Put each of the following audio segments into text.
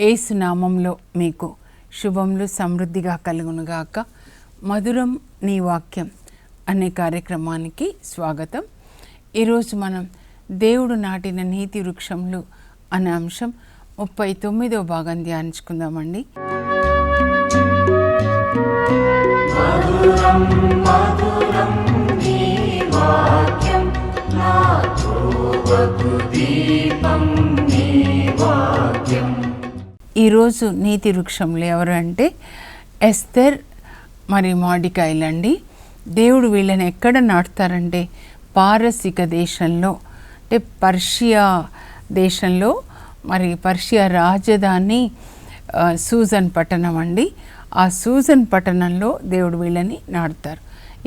ఏసునామంలో మీకు శుభములు సమృద్ధిగా కలుగునుగాక. మధురం నీ వాక్యం అనే కార్యక్రమానికి స్వాగతం. ఈరోజు మనం దేవుడు నాటిన నీతి వృక్షములు అనే అంశం ముప్పై తొమ్మిదో భాగం ధ్యానించుకుందామండి. ఈరోజు నీతి వృక్షములు ఎవరు అంటే ఎస్తర్ మరి మాడికాయలండి దేవుడు వీళ్ళని ఎక్కడ నాటుతారంటే పారసిక దేశంలో అంటే పర్షియా దేశంలో మరి పర్షియా రాజధాని సూజన్ పట్టణం అండి. ఆ సూజన్ పట్టణంలో దేవుడు వీళ్ళని నాటుతారు.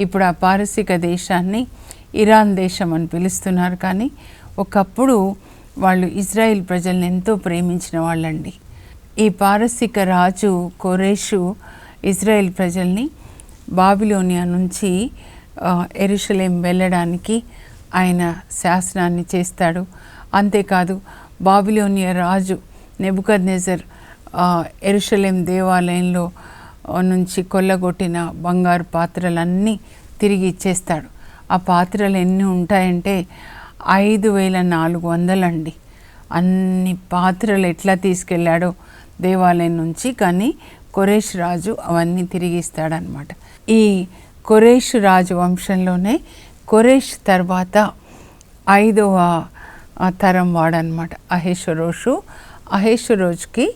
ఇప్పుడు ఆ పారసిక దేశాన్ని ఇరాన్ దేశం అని పిలుస్తున్నారు కానీ ఒకప్పుడు వాళ్ళు ఇజ్రాయిల్ ప్రజల్ని ఎంతో ప్రేమించిన వాళ్ళండి. ఈ పారసిక రాజు కోరేషు ఇజ్రాయెల్ ప్రజల్ని బాబిలోనియా నుంచి ఎరుషలేం వెళ్ళడానికి ఆయన శాసనాన్ని చేస్తాడు. అంతేకాదు బాబిలోనియా రాజు నెబుకద్ నెజర్ ఎరుషలేం దేవాలయంలో నుంచి కొల్లగొట్టిన బంగారు పాత్రలన్నీ తిరిగి ఇచ్చేస్తాడు. ఆ పాత్రలు ఎన్ని ఉంటాయంటే ఐదు వేల నాలుగు వందలండి. అన్ని పాత్రలు ఎట్లా తీసుకెళ్ళాడో దేవాలయం నుంచి కానీ కొరేష్ రాజు అవన్నీ తిరిగి ఇస్తాడనమాట ఈ కొరేష్ రాజు వంశంలోనే కొరేష్ తర్వాత ఐదవ తరం వాడనమాట అహేశ్వరోషు. అహేశ్వరోజుకి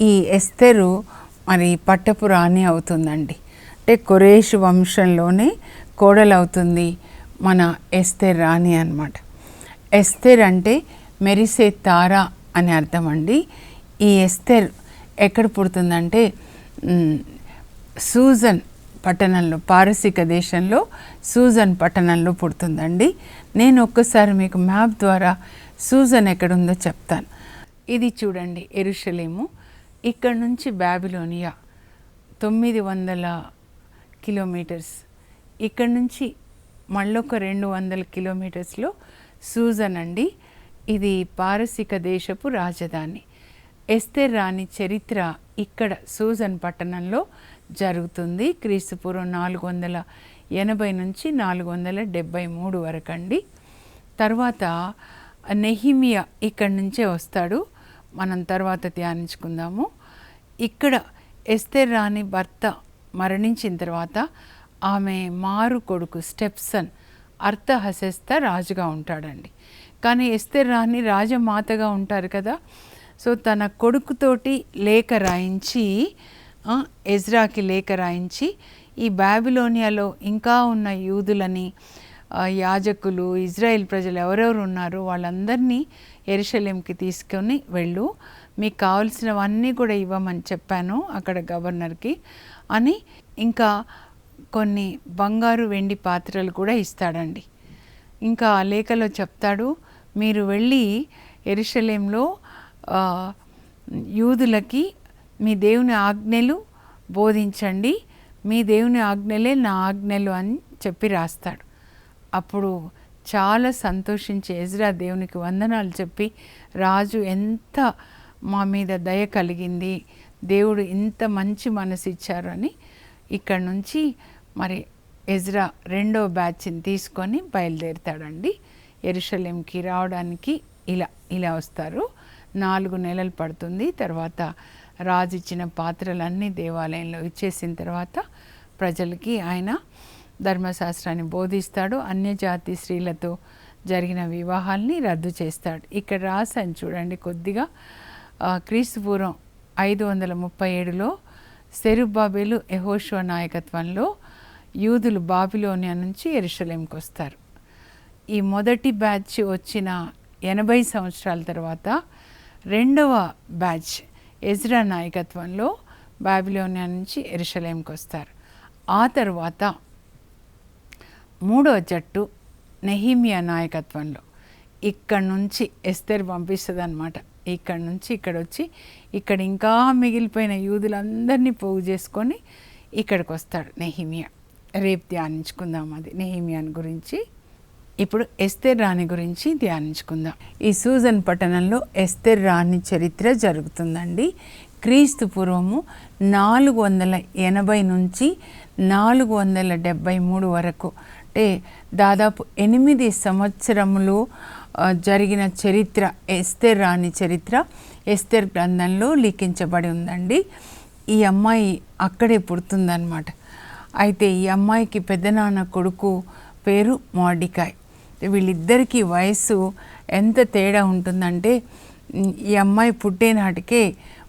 ఈ ఎస్తెరు మరి పట్టపు రాణి అవుతుందండి. అంటే కొరేష్ వంశంలోనే కోడలవుతుంది మన ఎస్తెర్ రాణి అనమాట ఎస్తెర్ అంటే మెరిసే తార అని అర్థం అండి ఈ ఎస్తెర్ ఎక్కడ పుడుతుందంటే సూజన్ పట్టణంలో పారసీక దేశంలో సూజన్ పట్టణంలో పుడుతుందండి. నేను ఒక్కసారి మీకు మ్యాప్ ద్వారా సూజన్ ఎక్కడుందో చెప్తాను. ఇది చూడండి ఎరుషలేము. ఇక్కడ నుంచి బ్యాబిలోనియా తొమ్మిది వందల కిలోమీటర్స్. ఇక్కడ నుంచి మళ్ళొక రెండు వందల కిలోమీటర్స్లో సూజన్ అండి. ఇది పారసిక దేశపు రాజధాని. ఎస్తేర్ రాణి చరిత్ర ఇక్కడ సూజన్ పట్టణంలో జరుగుతుంది. క్రీస్తుపూర్వం నాలుగు వందల ఎనభై నుంచి నాలుగు వందల డెబ్భై మూడు వరకు అండి తర్వాత నెహిమియా ఇక్కడి నుంచే వస్తాడు. మనం తర్వాత ధ్యానించుకుందాము. ఇక్కడ ఎస్తేర్ రాణి భర్త మరణించిన తర్వాత ఆమె మారు కొడుకు స్టెప్సన్ అర్థహసెస్త రాజుగా ఉంటాడండి. కానీ ఎస్తేర్ రాణి రాజమాతగా ఉంటారు కదా. సో తన కొడుకుతోటి లేఖ రాయించి ఎజ్రాకి లేఖ రాయించి ఈ బాబిలోనియాలో ఇంకా ఉన్న యూదులని యాజకులు ఇజ్రాయెల్ ప్రజలు ఎవరెవరు ఉన్నారో వాళ్ళందరినీ ఎరుషలేంకి తీసుకొని వెళ్ళు. మీకు కావలసినవన్నీ కూడా ఇవ్వమని చెప్పాను అక్కడ గవర్నర్కి అని ఇంకా కొన్ని బంగారు వెండి పాత్రలు కూడా ఇస్తాడండి. ఇంకా ఆ లేఖలో చెప్తాడు మీరు వెళ్ళి ఎరుషలేంలో యూదులకి మీ దేవుని ఆజ్ఞలు బోధించండి. మీ దేవుని ఆజ్ఞలే నా ఆజ్ఞలు అని చెప్పి రాస్తాడు. అప్పుడు చాలా సంతోషించి ఎజ్రా దేవునికి వందనాలు చెప్పి రాజు ఎంత మా మీద దయ కలిగింది. దేవుడు ఇంత మంచి మనసు ఇచ్చారు అని ఇక్కడ నుంచి మరి ఎజ్రా రెండో బ్యాచ్ని తీసుకొని బయలుదేరుతాడండి. ఎరుషలేంకి రావడానికి ఇలా ఇలా వస్తారు. నాలుగు నెలలు పడుతుంది. తర్వాత రాజు ఇచ్చిన పాత్రలన్నీ దేవాలయంలో ఇచ్చేసిన తర్వాత ప్రజలకి ఆయన ధర్మశాస్త్రాన్ని బోధిస్తాడు. అన్యజాతి స్త్రీలతో జరిగిన వివాహాల్ని రద్దు చేస్తాడు. ఇక్కడ రాశాను చూడండి కొద్దిగా. క్రీస్తుపూర్వం ఐదు వందల ముప్పై ఏడులో సెరుబాబేలు యెహోషువ నాయకత్వంలో యూదులు బాబిలోనియా నుంచి ఎరుషలేంకి వస్తారు. ఈ మొదటి బ్యాచ్ వచ్చిన ఎనభై సంవత్సరాల తర్వాత రెండవ బ్యాచ్ ఎజ్రా నాయకత్వంలో బాబిలోనియా నుంచి ఎరుషలేంకి వస్తారు. ఆ తర్వాత మూడవ జట్టు నెహిమియా నాయకత్వంలో ఇక్కడ నుంచి ఎస్తేర్ పంపిస్తుంది అనమాట ఇక్కడ నుంచి ఇక్కడ వచ్చి ఇక్కడ ఇంకా మిగిలిపోయిన యూదులందరినీ పోగు చేసుకొని ఇక్కడికి వస్తాడు నెహిమియా. రేపు ధ్యానించుకుందాం అది. నెహిమియాన్ గురించి ఇప్పుడు ఎస్తేర్ రాణి గురించి ధ్యానించుకుందాం. ఈ సూజన్ పట్టణంలో ఎస్తేర్ రాణి చరిత్ర జరుగుతుందండి. క్రీస్తు పూర్వము నాలుగు వందల ఎనభై నుంచి నాలుగు వందల డెబ్భై మూడు వరకు అంటే దాదాపు ఎనిమిది సంవత్సరములు జరిగిన చరిత్ర ఎస్తేర్ రాణి చరిత్ర ఎస్తేర్ గ్రంథంలో లిఖించబడి ఉందండి. ఈ అమ్మాయి అక్కడే పుడుతుందన్నమాట. అయితే ఈ అమ్మాయికి పెద్దనాన్న కొడుకు పేరు మోడికాయ్ వీళ్ళిద్దరికీ వయస్సు ఎంత తేడా ఉంటుందంటే ఈ అమ్మాయి పుట్టేనాటికే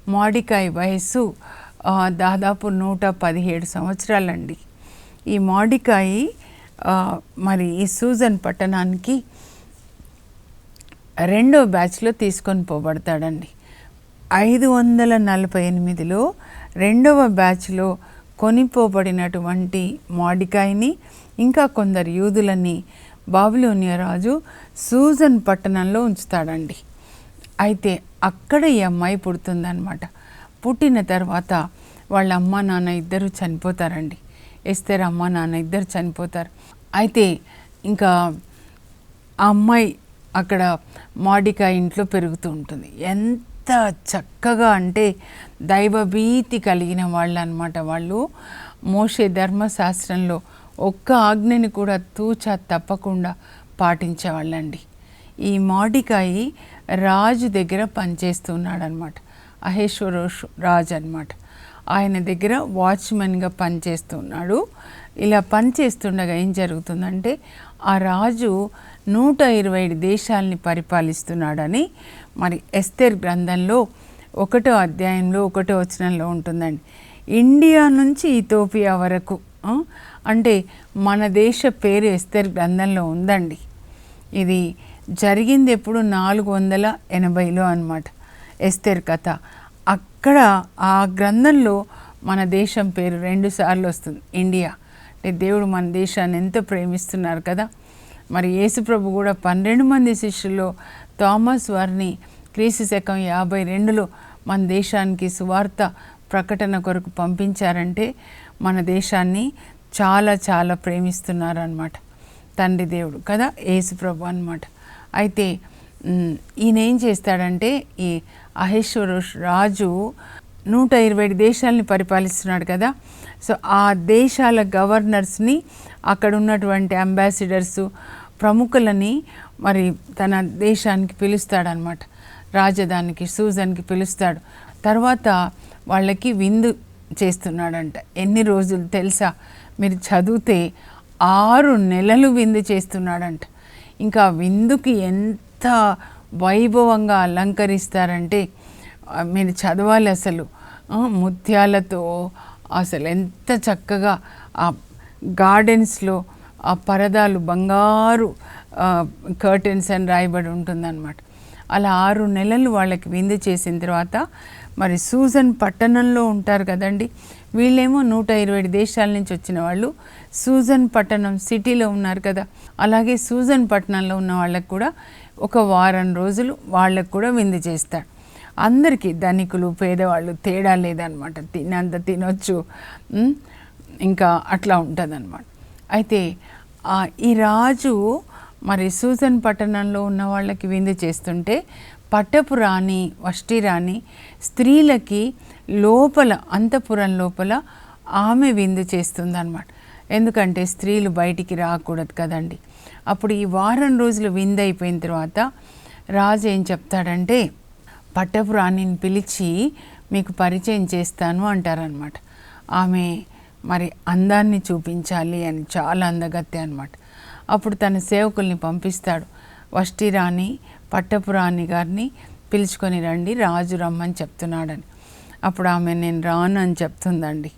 మాడికాయ్ వయసు వయస్సు దాదాపు నూట పదిహేడు సంవత్సరాలండి. ఈ మాడికాయి మరి ఈ సూజన్ పట్టణానికి రెండో బ్యాచ్లో తీసుకొని పోబడతాడండి. ఐదు వందల నలభై ఎనిమిదిలో రెండవ బ్యాచ్లో కొనిపోబడినటువంటి మాడికాయని ఇంకా కొందరు యూదులని బాబులోనియ రాజు సూజన్ పట్టణంలో ఉంచుతాడండి. అయితే అక్కడ ఈ అమ్మాయి పుడుతుందనమాట పుట్టిన తర్వాత వాళ్ళ అమ్మ నాన్న ఇద్దరు చనిపోతారండి. ఎస్తేర్ అమ్మ నాన్న ఇద్దరు చనిపోతారు. అయితే ఇంకా ఆ అమ్మాయి అక్కడ మాడికా ఇంట్లో పెరుగుతూ ఉంటుంది. ఎంత చక్కగా అంటే దైవభీతి కలిగిన వాళ్ళు అనమాట వాళ్ళు. మోషే ధర్మశాస్త్రంలో ఒక్క ఆజ్ఞని కూడా తూచా తప్పకుండా పాటించేవాళ్ళండి. ఈ మాడికాయి రాజు దగ్గర పనిచేస్తున్నాడనమాట అహేశ్వరోష్ రాజు అనమాట ఆయన దగ్గర వాచ్మెన్గా పనిచేస్తున్నాడు. ఇలా పనిచేస్తుండగా ఏం జరుగుతుందంటే ఆ రాజు నూట ఇరవై ఐదు దేశాలని పరిపాలిస్తున్నాడని మరి ఎస్తేర్ గ్రంథంలో ఒకటో అధ్యాయంలో ఒకటో వచనంలో ఉంటుందండి. ఇండియా నుంచి ఇథోపియా వరకు అంటే మన దేశ పేరు ఎస్తేర్ గ్రంథంలో ఉందండి. ఇది జరిగింది ఎప్పుడు నాలుగు వందల ఎనభైలో అనమాట ఎస్తేర్ కథ. అక్కడ ఆ గ్రంథంలో మన దేశం పేరు రెండు సార్లు వస్తుంది. ఇండియా. అంటే దేవుడు మన దేశాన్ని ఎంతో ప్రేమిస్తున్నారు కదా. మరి యేసుప్రభు కూడా పన్నెండు మంది శిష్యుల్లో థామస్ వారిని క్రీస్తు శకం యాభై రెండులో మన దేశానికి సువార్త ప్రకటన కొరకు పంపించారంటే మన దేశాన్ని చాలా చాలా ప్రేమిస్తున్నారు అనమాట తండ్రి దేవుడు కదా యేసుప్రభు అనమాట అయితే ఈయన ఏం చేస్తాడంటే ఈ అహేశ్వర రాజు నూట ఇరవై ఐదు దేశాలని పరిపాలిస్తున్నాడు కదా. సో ఆ దేశాల గవర్నర్స్ని అక్కడ ఉన్నటువంటి అంబాసిడర్స్ ప్రముఖులని మరి తన దేశానికి పిలుస్తాడనమాట రాజధానికి సూజన్కి పిలుస్తాడు. తర్వాత వాళ్ళకి విందు చేస్తున్నాడంట. ఎన్ని రోజులు తెలుసా? మీరు చదివితే ఆరు నెలలు విందు చేస్తున్నాడంట. ఇంకా విందుకి ఎంత వైభవంగా అలంకరిస్తారంటే మీరు చదవాలి అసలు. ముత్యాలతో అసలు ఎంత చక్కగా ఆ గార్డెన్స్లో ఆ పరదాలు బంగారు కర్టెన్స్ అని రాయబడి ఉంటుందన్నమాట. అలా ఆరు నెలలు వాళ్ళకి విందు చేసిన తర్వాత మరి సూజన్ పట్టణంలో ఉంటారు కదండి వీళ్ళేమో నూట ఇరవై దేశాల నుంచి వచ్చిన వాళ్ళు. సూజన్ పట్టణం సిటీలో ఉన్నారు కదా. అలాగే సూజన్ పట్టణంలో ఉన్న వాళ్ళకు కూడా ఒక వారం రోజులు వాళ్ళకు కూడా విందు చేస్తాడు అందరికీ ధనికులు పేదవాళ్ళు తేడా లేదనమాట తినంత తినొచ్చు. ఇంకా అట్లా ఉంటుందన్నమాట. అయితే ఈ రాజు మరి సూజన్ పట్టణంలో ఉన్న వాళ్ళకి విందు చేస్తుంటే పట్టపు రాణి వష్టి రాణి స్త్రీలకి లోపల అంతఃపురం లోపల ఆమె విందు చేస్తుందన్నమాట. ఎందుకంటే స్త్రీలు బయటికి రాకూడదు కదండి. అప్పుడు ఈ వారం రోజులు విందు అయిపోయిన తర్వాత రాజు ఏం చెప్తాడంటే పట్టపురాణిని పిలిచి మీకు పరిచయం చేస్తాను అంటారనమాట ఆమె మరి అందాన్ని చూపించాలి అని చాలా అందగత్తె అనమాట అప్పుడు తన సేవకుల్ని పంపిస్తాడు. వష్టిరాణి రాణి గారిని పిలుచుకొని రండి రాజు రమ్మని చెప్తున్నాడని. అప్పుడు ఆమె నేను రాను అని చెప్తుందండి.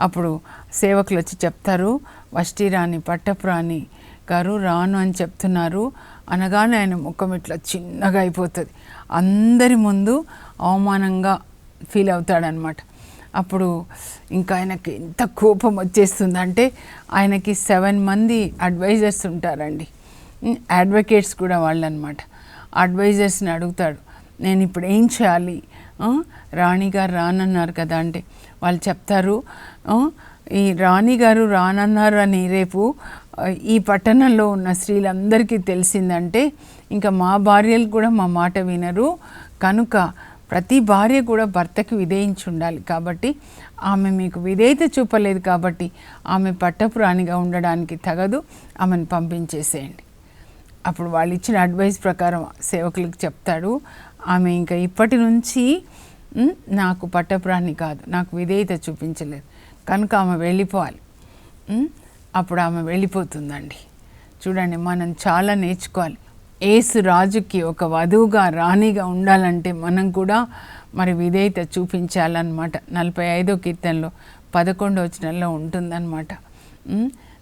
అప్పుడు సేవకులు వచ్చి చెప్తారు వష్టిరాణి పట్టపురాణి పట్టపు రాణి గారు రాను అని చెప్తున్నారు. అనగానే ఆయన ముఖం ఇట్లా చిన్నగా అయిపోతుంది. అందరి ముందు అవమానంగా ఫీల్ అవుతాడనమాట. అప్పుడు ఇంకా ఆయనకి ఎంత కోపం వచ్చేస్తుందంటే ఆయనకి సెవెన్ మంది అడ్వైజర్స్ ఉంటారండి. అడ్వకేట్స్ కూడా వాళ్ళు అనమాట అడ్వైజర్స్ని అడుగుతాడు నేను ఇప్పుడు ఏం చేయాలి? రాణిగారు రానన్నారు కదా అంటే వాళ్ళు చెప్తారు ఈ రాణిగారు రానన్నారు అని రేపు ఈ పట్టణంలో ఉన్న స్త్రీలందరికీ తెలిసిందంటే ఇంకా మా భార్యలు కూడా మా మాట వినరు. కనుక ప్రతి భార్య కూడా భర్తకి విధేయించి ఉండాలి కాబట్టి ఆమె మీకు విధేయత చూపలేదు కాబట్టి ఆమె పట్టపు రాణిగా ఉండడానికి తగదు ఆమెను పంపించేసేయండి. అప్పుడు వాళ్ళు ఇచ్చిన అడ్వైస్ ప్రకారం సేవకులకు చెప్తాడు. ఆమె ఇంకా ఇప్పటి నుంచి నాకు పట్టప్రాణి కాదు నాకు విధేయత చూపించలేదు. కనుక ఆమె వెళ్ళిపోవాలి. అప్పుడు ఆమె వెళ్ళిపోతుందండి. చూడండి మనం చాలా నేర్చుకోవాలి. ఏసు రాజుకి ఒక వధువుగా రాణిగా ఉండాలంటే మనం కూడా మరి విధేయత చూపించాలన్నమాట. నలభై ఐదో కీర్తనలో పదకొండో వచనంలో ఉంటుందన్నమాట.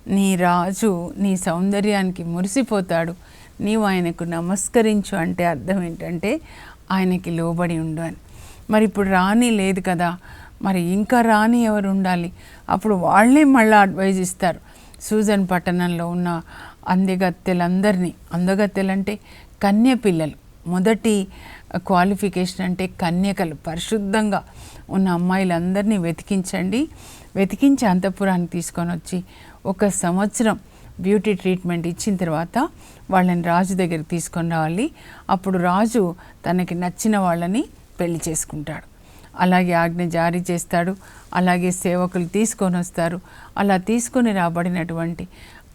నీ రాజు నీ సౌందర్యానికి మురిసిపోతాడు. నీవు ఆయనకు నమస్కరించు అంటే అర్థం ఏంటంటే ఆయనకి లోబడి ఉండు అని. మరి ఇప్పుడు రాణి లేదు కదా మరి ఇంకా రాణి ఎవరు ఉండాలి? అప్పుడు వాళ్ళే మళ్ళీ అడ్వైజ్ ఇస్తారు. సూజన్ పట్టణంలో ఉన్న అందగత్తెలందరినీ అందగత్తెలంటే కన్య పిల్లలు. మొదటి క్వాలిఫికేషన్ అంటే కన్యకలు. పరిశుద్ధంగా ఉన్న అమ్మాయిలందరినీ వెతికించండి. వెతికించి అంతఃపురానికి తీసుకొని వచ్చి ఒక సంవత్సరం బ్యూటీ ట్రీట్మెంట్ ఇచ్చిన తర్వాత వాళ్ళని రాజు దగ్గరికి తీసుకొని రావాలి. అప్పుడు రాజు తనకి నచ్చిన వాళ్ళని పెళ్ళి చేసుకుంటాడు. అలాగే ఆజ్ఞ జారీ చేస్తాడు. అలాగే సేవకులు తీసుకొని వస్తారు. అలా తీసుకొని రాబడినటువంటి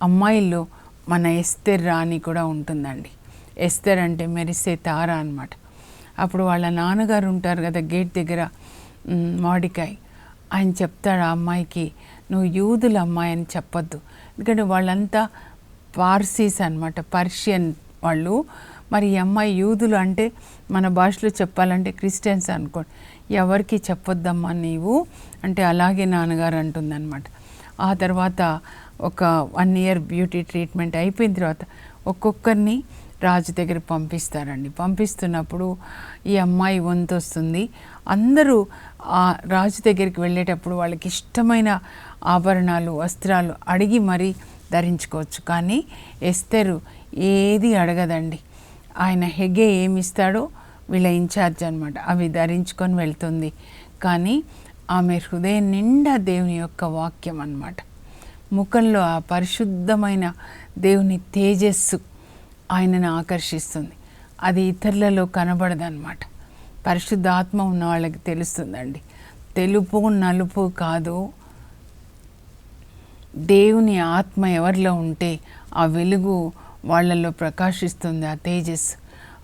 అమ్మాయిల్లో మన ఎస్తెర్ రాణి కూడా ఉంటుందండి. ఎస్తెర్ అంటే మెరిసే తార అన్నమాట. అప్పుడు వాళ్ళ నాన్నగారు ఉంటారు కదా గేట్ దగ్గర మాడికాయ్. ఆయన చెప్తాడు ఆ అమ్మాయికి నువ్వు యూదుల అమ్మాయి అని చెప్పొద్దు. ఎందుకంటే వాళ్ళంతా పార్సీస్ అనమాట పర్షియన్ వాళ్ళు. మరి ఈ అమ్మాయి యూదులు అంటే మన భాషలో చెప్పాలంటే క్రిస్టియన్స్ అనుకోండి ఎవరికి చెప్పొద్దమ్మా నీవు? అంటే అలాగే నాన్నగారు అంటుందన్నమాట. ఆ తర్వాత ఒక వన్ ఇయర్ బ్యూటీ ట్రీట్మెంట్ అయిపోయిన తర్వాత ఒక్కొక్కరిని రాజు దగ్గర పంపిస్తారండి. పంపిస్తున్నప్పుడు ఈ అమ్మాయి వంతు వస్తుంది అందరూ ఆ రాజు దగ్గరికి వెళ్ళేటప్పుడు వాళ్ళకి ఇష్టమైన ఆభరణాలు వస్త్రాలు అడిగి మరీ ధరించుకోవచ్చు. కానీ ఎస్తరు ఏది అడగదండి. ఆయన హెగే ఏమిస్తాడో వీళ్ళ ఇన్ఛార్జ్ అనమాట అవి ధరించుకొని వెళ్తుంది. కానీ ఆమె హృదయం నిండా దేవుని యొక్క వాక్యం అనమాట ముఖంలో ఆ పరిశుద్ధమైన దేవుని తేజస్సు ఆయనను ఆకర్షిస్తుంది. అది ఇతరులలో కనబడదన్నమాట. పరిశుద్ధాత్మ ఉన్న వాళ్ళకి తెలుస్తుందండి. తెలుపు నలుపు కాదు. దేవుని ఆత్మ ఎవరిలో ఉంటే ఆ వెలుగు వాళ్ళల్లో ప్రకాశిస్తుంది ఆ తేజస్సు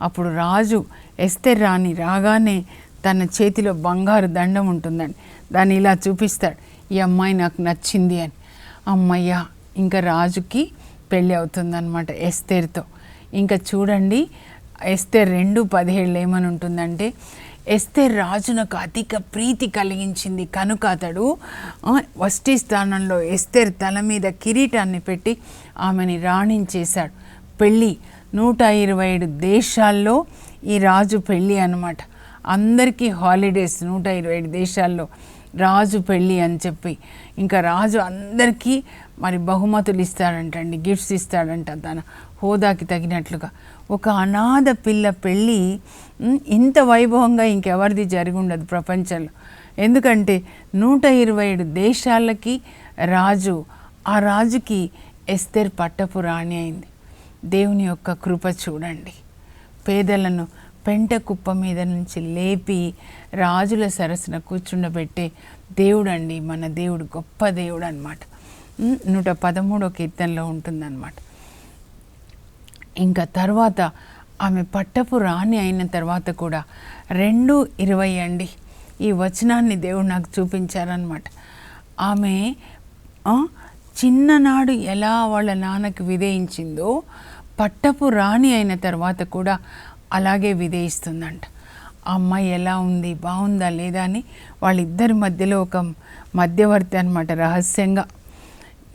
అప్పుడు రాజు ఎస్తెర్ రాణి రాగానే తన చేతిలో బంగారు దండం ఉంటుందండి దాన్ని ఇలా చూపిస్తాడు ఈ అమ్మాయి నాకు నచ్చింది అని. అమ్మయ్య ఇంకా రాజుకి పెళ్ళి అవుతుందన్నమాట ఎస్తేర్తో. ఇంకా చూడండి ఎస్తేర్ రెండు పదిహేళ్ళు ఏమని ఉంటుందంటే ఎస్తేర్ రాజునకు అధిక ప్రీతి కలిగించింది కనుక అతడు ఆ, వష్టి స్థానంలో ఎస్తేర్ తల మీద కిరీటాన్ని పెట్టి ఆమెని రాణించేశాడు. పెళ్ళి నూట ఇరవై ఏడు దేశాల్లో ఈ రాజు పెళ్ళి అనమాట అందరికీ హాలిడేస్ నూట ఇరవై ఏడు దేశాల్లో రాజు పెళ్ళి అని చెప్పి. ఇంకా రాజు అందరికీ మరి బహుమతులు ఇస్తాడంటండి గిఫ్ట్స్ ఇస్తాడంట తన హోదాకి తగినట్లుగా. ఒక అనాథ పిల్ల పెళ్ళి ఇంత వైభవంగా ఇంకెవరిది జరిగి ఉండదు ప్రపంచంలో. ఎందుకంటే నూట ఇరవై ఏడు దేశాలకి రాజు ఆ రాజుకి ఎస్తేర్ పట్టపు రాణి అయింది. దేవుని యొక్క కృప చూడండి. పేదలను పెంట కుప్ప మీద నుంచి లేపి రాజుల సరసన కూర్చుండబెట్టే దేవుడు అండి మన దేవుడు గొప్ప దేవుడు అనమాట నూట పదమూడో కీర్తనలో ఉంటుందన్నమాట. ఇంకా తర్వాత ఆమె పట్టపు రాణి అయిన తర్వాత కూడా రెండు ఇరవై అండి. ఈ వచనాన్ని దేవుడు నాకు చూపించారనమాట ఆమె చిన్ననాడు ఎలా వాళ్ళ నాన్నకి విధేయించిందో పట్టపు రాణి అయిన తర్వాత కూడా అలాగే విధేయిస్తుందంట. అమ్మాయి ఎలా ఉంది? బాగుందా లేదా? అని వాళ్ళిద్దరి మధ్యలో ఒక మధ్యవర్తి అనమాట రహస్యంగా.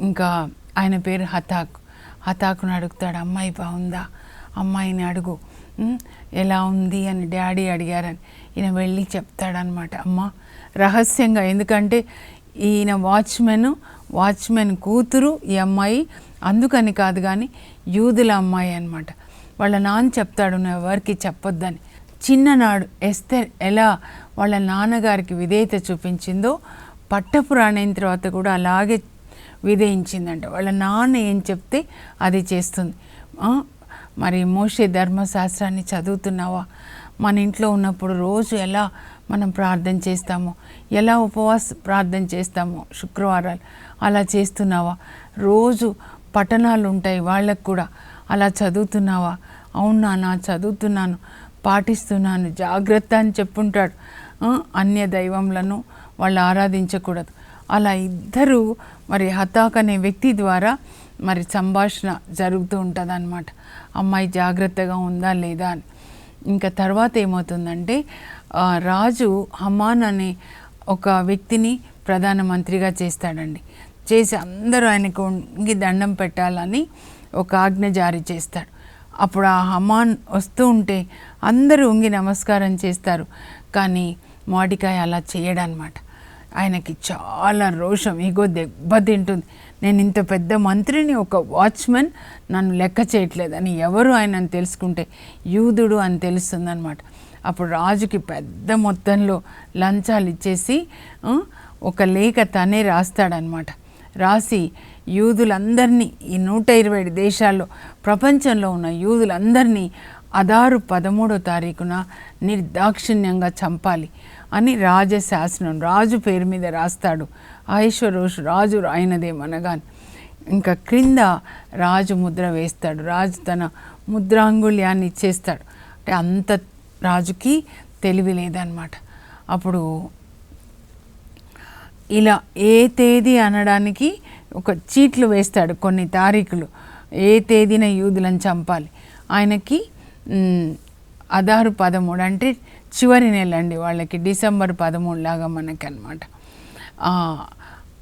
ఇంకా ఆయన పేరు హతాక్. హతాకును అడుగుతాడు అమ్మాయి బాగుందా? అమ్మాయిని అడుగు. ఎలా ఉంది? అని డాడీ అడిగారని. ఈయన వెళ్ళి చెప్తాడనమాట అమ్మ రహస్యంగా ఎందుకంటే ఈయన వాచ్మెన్ వాచ్మెన్ కూతురు ఈ అమ్మాయి అందుకని కాదు కానీ యూదుల అమ్మాయి అనమాట వాళ్ళ నాన్న చెప్తాడు నువ్వు ఎవరికి చెప్పొద్దని. చిన్ననాడు ఎస్తర్ ఎలా వాళ్ళ నాన్నగారికి విధేయత చూపించిందో పట్టపురాణైన తర్వాత కూడా అలాగే విధించిందంట వాళ్ళ నాన్న ఏం చెప్తే అది చేస్తుంది. మరి మోషే ధర్మశాస్త్రాన్ని చదువుతున్నావా? మన ఇంట్లో ఉన్నప్పుడు రోజు ఎలా మనం ప్రార్థన చేస్తామో? ఎలా ఉపవాస ప్రార్థన చేస్తామో శుక్రవారాలు? అలా చేస్తున్నావా? రోజు పఠనాలు ఉంటాయి వాళ్ళకు కూడా. అలా చదువుతున్నావా? అవునా నా చదువుతున్నాను పాటిస్తున్నాను జాగ్రత్త అని చెప్పుంటాడు. అన్య దైవములను వాళ్ళు ఆరాధించకూడదు. అలా ఇద్దరు మరి హతాక్ అనే వ్యక్తి ద్వారా మరి సంభాషణ జరుగుతూ ఉంటుంది అనమాట అమ్మాయి జాగ్రత్తగా ఉందా లేదా? అని ఇంకా తర్వాత ఏమవుతుందంటే రాజు హమాన్ అనే ఒక వ్యక్తిని ప్రధానమంత్రిగా చేస్తాడండి. చేసి అందరూ ఆయనకు ఉంగి దండం పెట్టాలని ఒక ఆజ్ఞ జారీ చేస్తాడు. అప్పుడు ఆ హమాన్ వస్తూ ఉంటే అందరూ ఉంగి నమస్కారం చేస్తారు. కానీ మాడికాయ అలా చేయడనమాట ఆయనకి చాలా రోషం ఈగో దెబ్బతింటుంది నేను ఇంత పెద్ద మంత్రిని ఒక వాచ్మెన్ నన్ను లెక్క చేయట్లేదని ఎవరు ఆయనను తెలుసుకుంటే యూదుడు అని తెలుస్తుందన్నమాట. అప్పుడు రాజుకి పెద్ద మొత్తంలో లంచాలు ఇచ్చేసి ఒక లేఖ తనే రాస్తాడనమాట రాసి యూదులందరినీ ఈ నూట ఇరవై ఏడు దేశాల్లో ప్రపంచంలో ఉన్న యూదులందరినీ అదారు పదమూడో తారీఖున నిర్దాక్షిణ్యంగా చంపాలి. అని రాజశాసనం రాజు పేరు మీద రాస్తాడు. ఐశ్వరోషు రాజు రాయినదేమనగాని ఇంకా క్రింద రాజు ముద్ర వేస్తాడు. రాజు తన ముద్రాంగుళ్యాన్ని ఇచ్చేస్తాడు. అంటే అంత రాజుకి తెలివి లేదనమాట. అప్పుడు ఇలా ఏ తేదీ అనడానికి ఒక చీట్లు వేస్తాడు కొన్ని తారీఖులు. ఏ తేదీన యూదులను చంపాలి? ఆయనకి అదారు పదమూడు అంటే చివరి నెల అండి వాళ్ళకి డిసెంబర్ పదమూడు లాగా మనకి అనమాట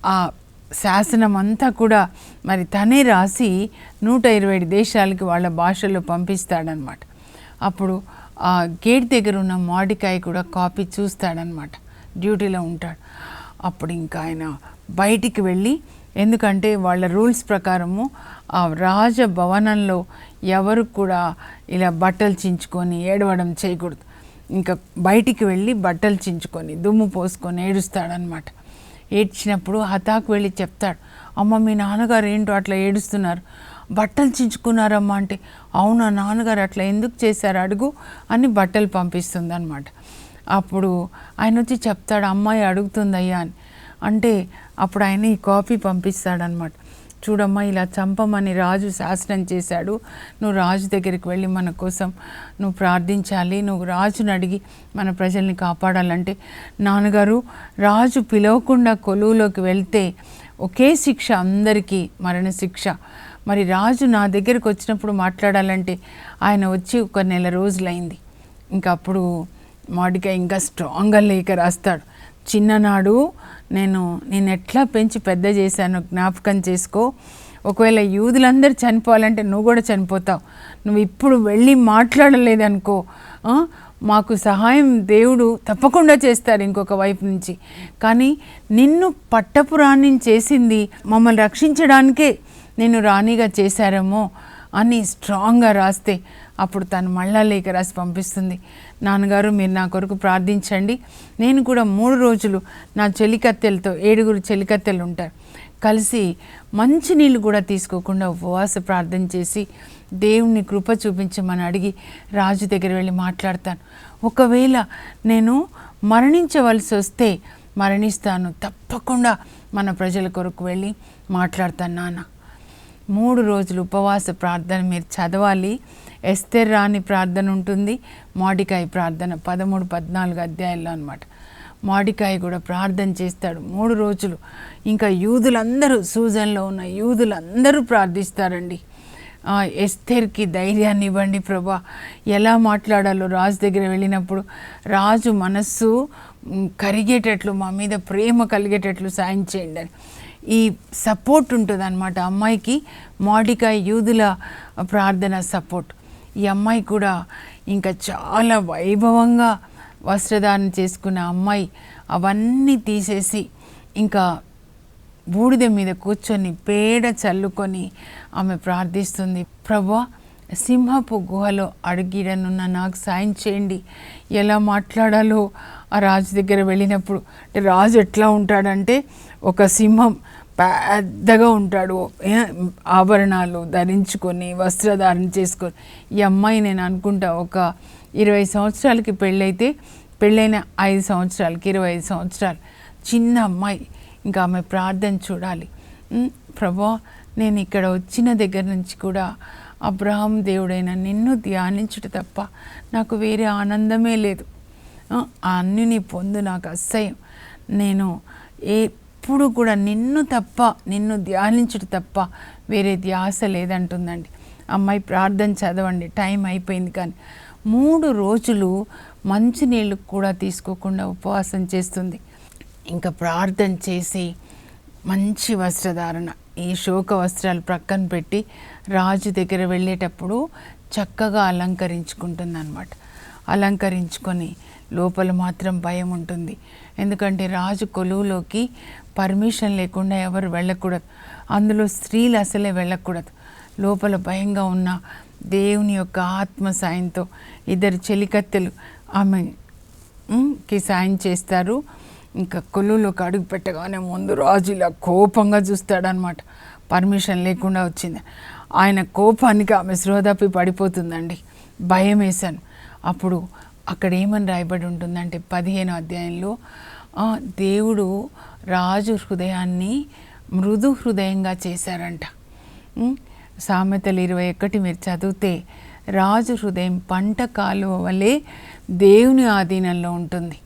ఆ శాసనం అంతా కూడా మరి తనే రాసి నూట ఇరవై ఏడు దేశాలకి వాళ్ళ భాషలో పంపిస్తాడనమాట అప్పుడు ఆ గేట్ దగ్గర ఉన్న మాడికాయ కూడా కాపీ చూస్తాడనమాట డ్యూటీలో ఉంటాడు. అప్పుడు ఇంకా ఆయన బయటికి వెళ్ళి ఎందుకంటే వాళ్ళ రూల్స్ ప్రకారము ఆ రాజభవనంలో ఎవరు కూడా ఇలా బట్టలు చించుకొని ఏడవడం చేయకూడదు. ఇంకా బయటికి వెళ్ళి బట్టలు చించుకొని దుమ్ము పోసుకొని ఏడుస్తాడనమాట ఏడ్చినప్పుడు హతాకు వెళ్ళి చెప్తాడు అమ్మ మీ నాన్నగారు ఏంటో అట్లా ఏడుస్తున్నారు? బట్టలు చించుకున్నారమ్మా అంటే అవునా నాన్నగారు అట్లా ఎందుకు చేశారు అడుగు అని బట్టలు పంపిస్తుంది అనమాట అప్పుడు ఆయన వచ్చి చెప్తాడు అమ్మాయి అడుగుతుందయ్యా అని. అంటే అప్పుడు ఆయన ఈ కాపీ పంపిస్తాడనమాట చూడమ్మా ఇలా చంపమని రాజు శాసనం చేశాడు. నువ్వు రాజు దగ్గరికి వెళ్ళి మన కోసం నువ్వు ప్రార్థించాలి. నువ్వు రాజుని అడిగి మన ప్రజల్ని కాపాడాలంటే నాన్నగారు రాజు పిలవకుండా కొలువులోకి వెళ్తే ఒకే శిక్ష అందరికీ మరణ శిక్ష మరి రాజు నా దగ్గరికి వచ్చినప్పుడు మాట్లాడాలంటే ఆయన వచ్చి ఒక నెల రోజులైంది. ఇంకా అప్పుడు మాడికాయ ఇంకా స్ట్రాంగ్గా లేఖ రాస్తాడు. చిన్ననాడు నేను నేను ఎట్లా పెంచి పెద్ద చేశాను జ్ఞాపకం చేసుకో. ఒకవేళ యూదులందరూ చనిపోవాలంటే నువ్వు కూడా చనిపోతావు. నువ్వు ఇప్పుడు వెళ్ళి మాట్లాడలేదనుకో మాకు సహాయం దేవుడు తప్పకుండా చేస్తారు ఇంకొక వైపు నుంచి. కానీ నిన్ను పట్టపు రాణిని చేసింది మమ్మల్ని రక్షించడానికే నేను రాణిగా చేశారేమో అని స్ట్రాంగ్గా రాస్తే అప్పుడు తను మళ్ళా లేఖ రాసి పంపిస్తుంది. నాన్నగారు మీరు నా కొరకు ప్రార్థించండి. నేను కూడా మూడు రోజులు నా చెలికత్తెలతో ఏడుగురు చెలికత్తెలు ఉంటారు కలిసి మంచి నీళ్ళు కూడా తీసుకోకుండా ఉపవాస ప్రార్థన చేసి దేవుని కృప చూపించమని అడిగి రాజు దగ్గర వెళ్ళి మాట్లాడతాను. ఒకవేళ నేను మరణించవలసి వస్తే మరణిస్తాను. తప్పకుండా మన ప్రజల కొరకు వెళ్ళి మాట్లాడతాను నాన్న. మూడు రోజులు ఉపవాస ప్రార్థన మీరు చదవాలి. ఎస్తెర్ రాని ప్రార్థన ఉంటుంది. మాడికాయ ప్రార్థన పదమూడు పద్నాలుగు అధ్యాయాల్లో అనమాట మాడికాయ కూడా ప్రార్థన చేస్తాడు మూడు రోజులు. ఇంకా యూదులందరూ సూజన్లో ఉన్న యూదులందరూ ప్రార్థిస్తారండి. ఆ, ఎస్తేర్కి ధైర్యాన్ని ఇవ్వండి ప్రభా. ఎలా మాట్లాడాలో రాజు దగ్గర వెళ్ళినప్పుడు రాజు మనస్సు కరిగేటట్లు మా మీద ప్రేమ కలిగేటట్లు సాయం చేయండి అని. ఈ సపోర్ట్ ఉంటుంది అనమాట అమ్మాయికి మాడికాయ యూదుల ప్రార్థన సపోర్ట్. ఈ అమ్మాయి కూడా ఇంకా చాలా వైభవంగా వస్త్రధారణ చేసుకున్న అమ్మాయి. అవన్నీ తీసేసి ఇంకా బూడిద మీద కూర్చొని పేడ చల్లుకొని ఆమె ప్రార్థిస్తుంది. ప్రభా సింహపు గుహలో అడిగిడనున్న నాకు సాయం చేయండి. ఎలా మాట్లాడాలో ఆ రాజు దగ్గర వెళ్ళినప్పుడు. అంటే రాజు ఎట్లా ఉంటాడంటే ఒక సింహం పెద్దగా ఉంటాడు. ఆభరణాలు ధరించుకొని వస్త్రధారణ చేసుకొని. ఈ అమ్మాయి నేను అనుకుంటా ఒక ఇరవై సంవత్సరాలకి పెళ్ళైతే పెళ్ళైన ఐదు సంవత్సరాలకి ఇరవై ఐదు సంవత్సరాలు. చిన్న అమ్మాయి. ఇంకా ఆమె ప్రార్థన చూడాలి. ప్రభా నేను ఇక్కడ వచ్చిన దగ్గర నుంచి కూడా అబ్రహాం దేవుడైన నిన్ను ధ్యానించుట తప్ప నాకు వేరే ఆనందమే లేదు. ఆ అన్ని నీ పొందు నాకు అసహ్యం. నేను ఎప్పుడు కూడా నిన్ను తప్ప నిన్ను ధ్యానించుట తప్ప వేరే ధ్యాస లేదంటుందండి. అమ్మాయి ప్రార్థన చదవండి టైం అయిపోయింది కానీ మూడు రోజులు మంచినీళ్ళు కూడా తీసుకోకుండా ఉపవాసం చేస్తుంది. ఇంకా ప్రార్థన చేసి మంచి వస్త్రధారణ. ఈ శోక వస్త్రాలు ప్రక్కన పెట్టి రాజు దగ్గర వెళ్ళేటప్పుడు చక్కగా అలంకరించుకుంటుందన్నమాట. అలంకరించుకొని లోపల మాత్రం భయం ఉంటుంది. ఎందుకంటే రాజు కొలువులోకి పర్మిషన్ లేకుండా ఎవరు వెళ్ళకూడదు. అందులో స్త్రీలు అసలే వెళ్ళకూడదు. లోపల భయంగా ఉన్న దేవుని యొక్క ఆత్మ సాయంతో ఇద్దరు చెలికత్తెలు ఆమెకి సాయం చేస్తారు. ఇంకా కొల్లులోకి అడుగు పెట్టగానే ముందు రాజు ఇలా కోపంగా చూస్తాడనమాట పర్మిషన్ లేకుండా వచ్చింది. ఆయన కోపానికి ఆమె శ్రోదపి పడిపోతుందండి. భయం వేశాను. అప్పుడు అక్కడ ఏమని రాయబడి ఉంటుందంటే పదిహేను అధ్యాయంలో దేవుడు రాజు హృదయాన్ని మృదు హృదయంగా చేశారంట. సామెతలు ఇరవై ఒకటి మీరు చదివితే రాజు హృదయం పంట కాలువ వలె దేవుని ఆధీనంలో ఉంటుంది.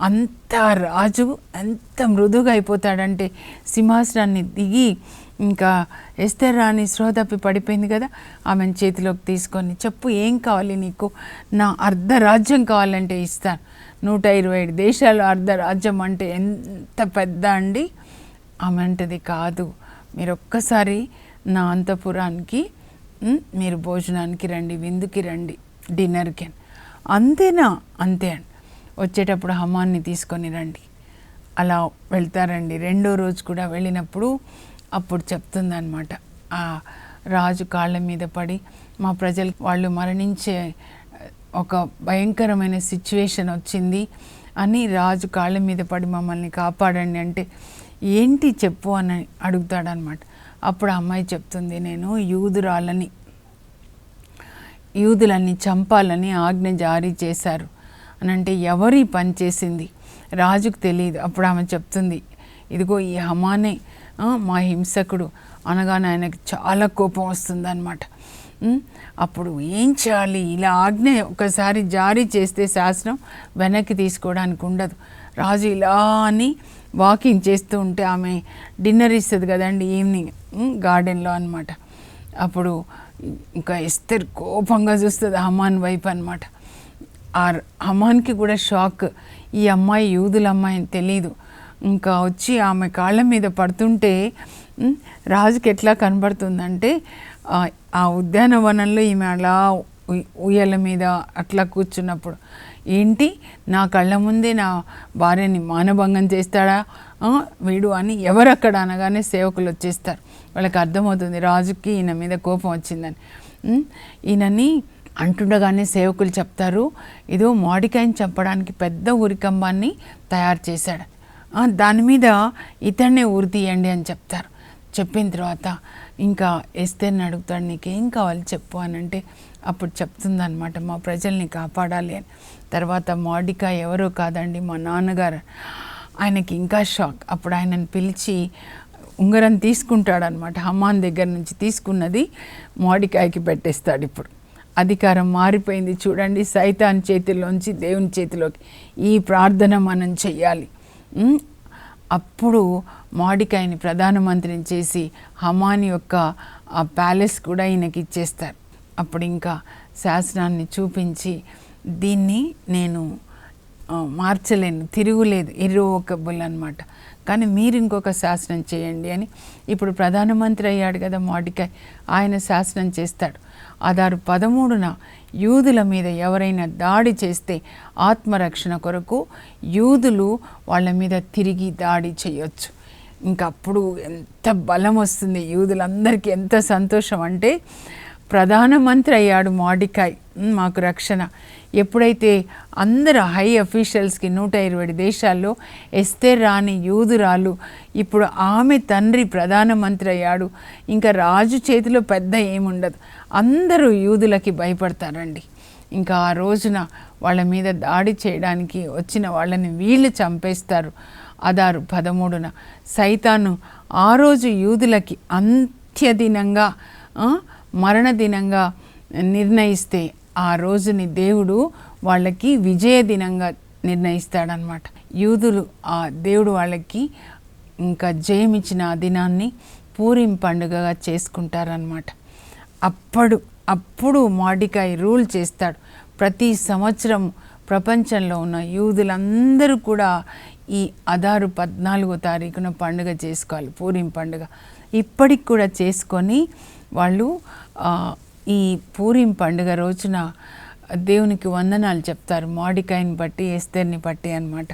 అంత రాజు ఎంత మృదుగా అయిపోతాడంటే సింహాసనాన్ని దిగి ఇంకా ఎస్తర్ రాణి శ్రోతప్పి పడిపోయింది కదా ఆమెను చేతిలోకి తీసుకొని చెప్పు ఏం కావాలి నీకు? నా అర్ధ రాజ్యం కావాలంటే ఇస్తాను. నూట ఇరవై ఏడు దేశాలు అర్ధ రాజ్యం అంటే ఎంత పెద్ద అండి? ఆమె అంటది కాదు. మీరు ఒక్కసారి నా అంతపురానికి మీరు భోజనానికి రండి విందుకి రండి డిన్నర్కి అని. అంతేనా? అంతే అండి. వచ్చేటప్పుడు హమాన్ని తీసుకొని రండి. అలా వెళ్తారండి. రెండో రోజు కూడా వెళ్ళినప్పుడు అప్పుడు చెప్తుందనమాట ఆ రాజు కాళ్ళ మీద పడి మా ప్రజలు వాళ్ళు మరణించే ఒక భయంకరమైన సిచ్యువేషన్ వచ్చింది అని రాజు కాళ్ళ మీద పడి మమ్మల్ని కాపాడండి అంటే ఏంటి చెప్పు అని అడుగుతాడనమాట అప్పుడు అమ్మాయి చెప్తుంది నేను యూదురాలని యూదులన్నీ చంపాలని ఆజ్ఞ జారీ చేశారు. అని అంటే ఎవరు ఈ పని చేసింది? రాజుకు తెలియదు అప్పుడు ఆమె చెప్తుంది ఇదిగో ఈ హమానే మా హింసకుడు అనగానే ఆయనకి చాలా కోపం వస్తుందన్నమాట. అప్పుడు ఏం చేయాలి? ఇలా ఆజ్ఞ ఒకసారి జారీ చేస్తే శాసనం వెనక్కి తీసుకోవడానికి ఉండదు. రాజు ఇలా అని వాకింగ్ చేస్తూ ఉంటే ఆమె డిన్నర్ ఇస్తుంది కదండి ఈవినింగ్ గార్డెన్లో అనమాట అప్పుడు ఇంకా ఎస్తర్ కోపంగా చూస్తుంది హమాన్ వైపు అనమాట ఆ హమాన్కి కూడా షాక్. ఈ అమ్మాయి యూదుల అమ్మాయి అని తెలీదు. ఇంకా వచ్చి ఆమె కాళ్ళ మీద పడుతుంటే రాజుకి ఎట్లా కనబడుతుందంటే ఆ, ఉద్యానవనంలో ఈమె అలా ఉయ్యల ఉయ్యాల మీద అట్లా కూర్చున్నప్పుడు ఏంటి? నా కళ్ళ ముందే నా భార్యని మానభంగం చేస్తాడా? వీడు అని ఎవరు అక్కడ అనగానే సేవకులు వచ్చేస్తారు. వాళ్ళకి అర్థమవుతుంది రాజుకి ఈయన మీద కోపం వచ్చిందని. ఈయనని అంటుండగానే సేవకులు చెప్తారు ఇదో మాడికాయని చంపడానికి పెద్ద ఉరికంబాన్ని తయారు చేశాడు. దాని మీద ఇతన్నే ఉరి తీయండి అని చెప్తారు. చెప్పిన తర్వాత ఇంకా ఎస్తేని అడుగుతాడు నీకేం కావాలి చెప్పు అని అంటే అప్పుడు చెప్తుందనమాట మా ప్రజల్ని కాపాడాలి అని. తర్వాత మాడికా ఎవరో కాదండి మా నాన్నగారు. ఆయనకి ఇంకా షాక్. అప్పుడు ఆయనను పిలిచి ఉంగరం తీసుకుంటాడనమాట హమాన్ దగ్గర నుంచి తీసుకున్నది మాడికాయకి పెట్టేస్తాడు ఇప్పుడు. అధికారం మారిపోయింది చూడండి. సైతాన్ చేతిలోంచి దేవుని చేతిలోకి ఈ ప్రార్థన మనం చెయ్యాలి. అప్పుడు మాడికాయని ప్రధానమంత్రిని చేసి హమాని యొక్క ఆ ప్యాలెస్ కూడా ఈయనకి ఇచ్చేస్తారు. అప్పుడు ఇంకా శాసనాన్ని చూపించి దీన్ని నేను మార్చలేను తిరుగులేదు ఇర్రోవకబుల్ అనమాట కానీ మీరు ఇంకొక శాసనం చేయండి అని. ఇప్పుడు ప్రధానమంత్రి అయ్యాడు కదా మాడికాయ్. ఆయన శాసనం చేస్తాడు. ఆధారు పదమూడున యూదుల మీద ఎవరైనా దాడి చేస్తే ఆత్మరక్షణ కొరకు యూదులు వాళ్ళ మీద తిరిగి దాడి చేయొచ్చు. ఇంకా అప్పుడు ఎంత బలం వస్తుంది యూదులందరికీ ఎంత సంతోషం అంటే ప్రధానమంత్రి అయ్యాడు మాడికాయ్. మాకు రక్షణ. ఎప్పుడైతే అందరు హై అఫీషియల్స్కి నూట ఇరవై దేశాల్లో ఎస్తే రాని యూదురాలు ఇప్పుడు ఆమె తండ్రి ప్రధానమంత్రి అయ్యాడు. ఇంకా రాజు చేతిలో పెద్ద ఏముండదు. అందరూ యూదులకి భయపడతారండి. ఇంకా ఆ రోజున వాళ్ళ మీద దాడి చేయడానికి వచ్చిన వాళ్ళని వీళ్ళు చంపేస్తారు. అదారు పదమూడున సైతాను ఆ రోజు యూదులకి అంత్యదినంగా మరణదినంగా నిర్ణయిస్తే ఆ రోజుని దేవుడు వాళ్ళకి విజయ దినంగా నిర్ణయిస్తాడనమాట యూదులు ఆ దేవుడు వాళ్ళకి ఇంకా జయమిచ్చిన ఆ దినాన్ని పూరిం పండుగగా చేసుకుంటారనమాట అప్పుడు అప్పుడు మాడికాయ్ రూల్ చేస్తాడు. ప్రతి సంవత్సరం ప్రపంచంలో ఉన్న యూదులందరూ కూడా ఈ అదారు పద్నాలుగో తారీఖున పండుగ చేసుకోవాలి పూరిం పండుగ. ఇప్పటికి కూడా చేసుకొని వాళ్ళు ఈ పూరిం పండుగ రోజున దేవునికి వందనాలు చెప్తారు. మాడికాయని బట్టి ఎస్తేర్ని బట్టి అనమాట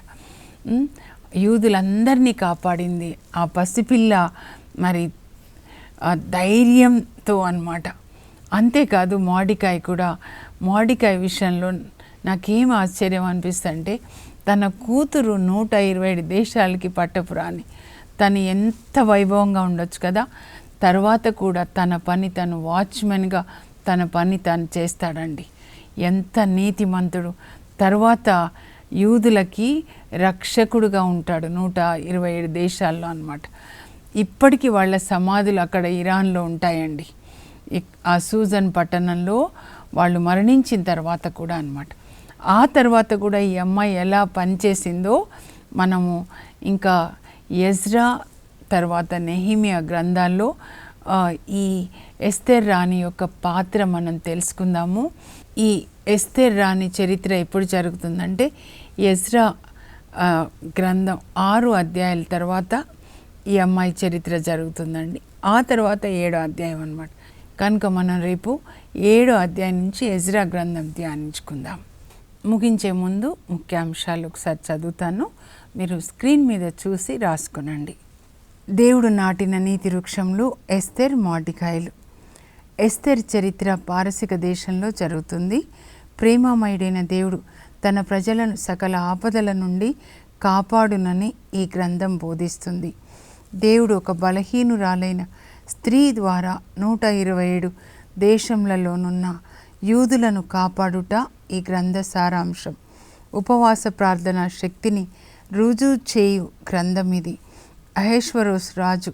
యూదులందరినీ కాపాడింది ఆ పసిపిల్ల మరి ధైర్యంతో అనమాట అంతేకాదు మాడికాయ కూడా. మాడికాయ విషయంలో నాకేం ఆశ్చర్యం అనిపిస్తుంటే తన కూతురు నూట ఇరవై ఏడు దేశాలకి పట్టపురాని. తను ఎంత వైభవంగా ఉండొచ్చు కదా? తర్వాత కూడా తన పని తను వాచ్మెన్గా తన పని తను చేస్తాడండి. ఎంత నీతిమంతుడు. తర్వాత యూదులకి రక్షకుడుగా ఉంటాడు నూట ఇరవై ఏడు దేశాల్లో అనమాట ఇప్పటికీ వాళ్ళ సమాధులు అక్కడ ఇరాన్లో ఉంటాయండి. ఆ సూజన్ పట్టణంలో వాళ్ళు మరణించిన తర్వాత కూడా అన్నమాట. ఆ తర్వాత కూడా ఈ అమ్మాయి ఎలా పనిచేసిందో మనము ఇంకా ఎజ్రా తర్వాత నెహిమియా గ్రంథాల్లో ఈ ఎస్తేర్ రాణి యొక్క పాత్ర మనం తెలుసుకుందాము. ఈ ఎస్తేర్ రాణి చరిత్ర ఎప్పుడు జరుగుతుందంటే ఎజ్రా గ్రంథం ఆరు అధ్యాయాల తర్వాత ఈ అమ్మాయి చరిత్ర జరుగుతుందండి. ఆ తర్వాత ఏడో అధ్యాయం అన్నమాట. కనుక మనం రేపు ఏడో అధ్యాయం నుంచి ఎజ్రా గ్రంథం ధ్యానించుకుందాం. ముగించే ముందు ముఖ్యాంశాలు ఒకసారి చదువుతాను. మీరు స్క్రీన్ మీద చూసి రాసుకునండి. దేవుడు నాటిన నీతి వృక్షంలో ఎస్తెర్ మాటికాయలు ఎస్తెర్ చరిత్ర పారసిక దేశంలో జరుగుతుంది. ప్రేమమయుడైన దేవుడు తన ప్రజలను సకల ఆపదల నుండి కాపాడునని ఈ గ్రంథం బోధిస్తుంది. దేవుడు ఒక బలహీనురాలైన స్త్రీ ద్వారా నూట ఇరవై ఏడు దేశంలలోనున్న యూదులను కాపాడుట ఈ గ్రంథ సారాంశం. ఉపవాస ప్రార్థన శక్తిని రుజువు చేయు గ్రంథం ఇది. అహేశ్వరోస్ రాజు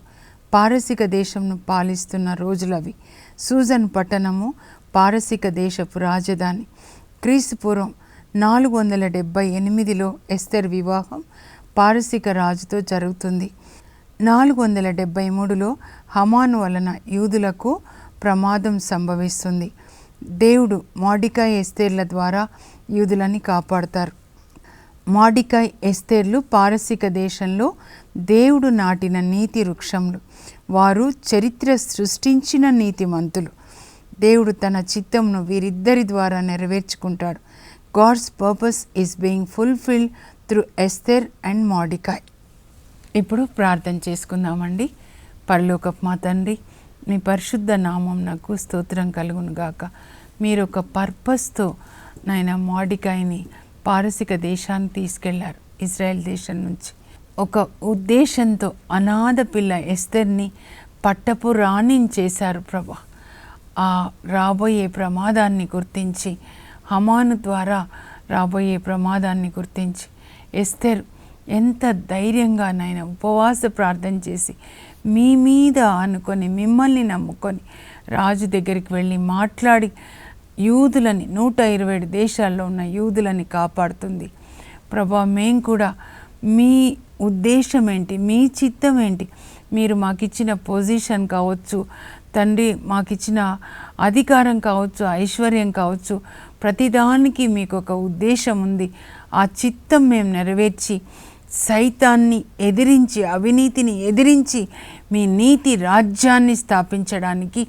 పారసిక దేశంను పాలిస్తున్న రోజులవి. సూజన్ పట్టణము పారసిక దేశపు రాజధాని. క్రీస్తుపూర్వం నాలుగు వందల డెబ్భై ఎనిమిదిలో ఎస్తర్ వివాహం పారసిక రాజుతో జరుగుతుంది. నాలుగు వందల డెబ్భై మూడులో హమాన్ వలన యూదులకు ప్రమాదం సంభవిస్తుంది. దేవుడు మాడికాయ్ ఎస్తేర్ల ద్వారా యూదులని కాపాడతారు. మాడికాయ్ ఎస్తేర్లు పారసిక దేశంలో దేవుడు నాటిన నీతి వృక్షములు. వారు చరిత్ర సృష్టించిన నీతిమంతులు. దేవుడు తన చిత్తంను వీరిద్దరి ద్వారా నెరవేర్చుకుంటాడు. God's purpose is being fulfilled through Esther and Mordecai. ఇప్పుడు ప్రార్థన చేసుకుందామండి. పరలోకపు మా తండ్రి మీ పరిశుద్ధ నామం నాకు స్తోత్రం కలుగును గాక. మీరు ఒక పర్పస్తో నాయన మాడికాయని పారసిక దేశాన్ని తీసుకెళ్ళారు ఇజ్రాయెల్ దేశం నుంచి. ఒక ఉద్దేశంతో అనాథ పిల్ల ఎస్తర్ని పట్టపు రాణిని చేశారు ప్రభా. ఆ రాబోయే ప్రమాదాన్ని గుర్తించి హమాను ద్వారా రాబోయే ప్రమాదాన్ని గుర్తించి ఎస్తెర్ ఎంత ధైర్యంగా నాయన ఉపవాస ప్రార్థన చేసి మీ మీద అనుకొని మిమ్మల్ని నమ్ముకొని రాజు దగ్గరికి వెళ్ళి మాట్లాడి యూదులని నూట ఇరవై ఏడు దేశాల్లో ఉన్న యూదులని కాపాడుతుంది. ప్రభా మేం కూడా మీ ఉద్దేశం ఏంటి మీ చిత్తం ఏంటి? మీరు మాకు ఇచ్చిన పొజిషన్ కావచ్చు తండ్రి మాకు ఇచ్చిన అధికారం కావచ్చు ఐశ్వర్యం కావచ్చు ప్రతిదానికి మీకు ఒక ఉద్దేశం ఉంది. ఆ చిత్తం మేము నెరవేర్చి సైతాన్ని ఎదిరించి అవినీతిని ఎదిరించి మీ నీతి రాజ్యాన్ని స్థాపించడానికి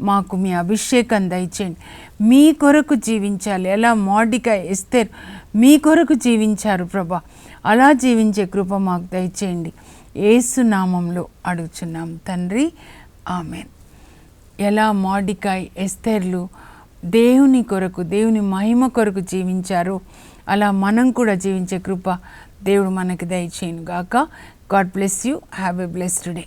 మాకు మీ అభిషేకం దయచేయండి. మీ కొరకు జీవించాలి. ఎలా మోడికా ఎస్తేర్ మీ కొరకు జీవించారు ప్రభా. అలా జీవించే కృప మాకు దయచేయండి. ఏసు నామంలో అడుగుచున్నాం తండ్రి. ఆమెన్. ఎలా మాడికాయ్ ఎస్తేర్లు దేవుని కొరకు దేవుని మహిమ కొరకు జీవించారు అలా మనం కూడా జీవించే కృప దేవుడు మనకి దయచేయను గాక God bless you have a blessed day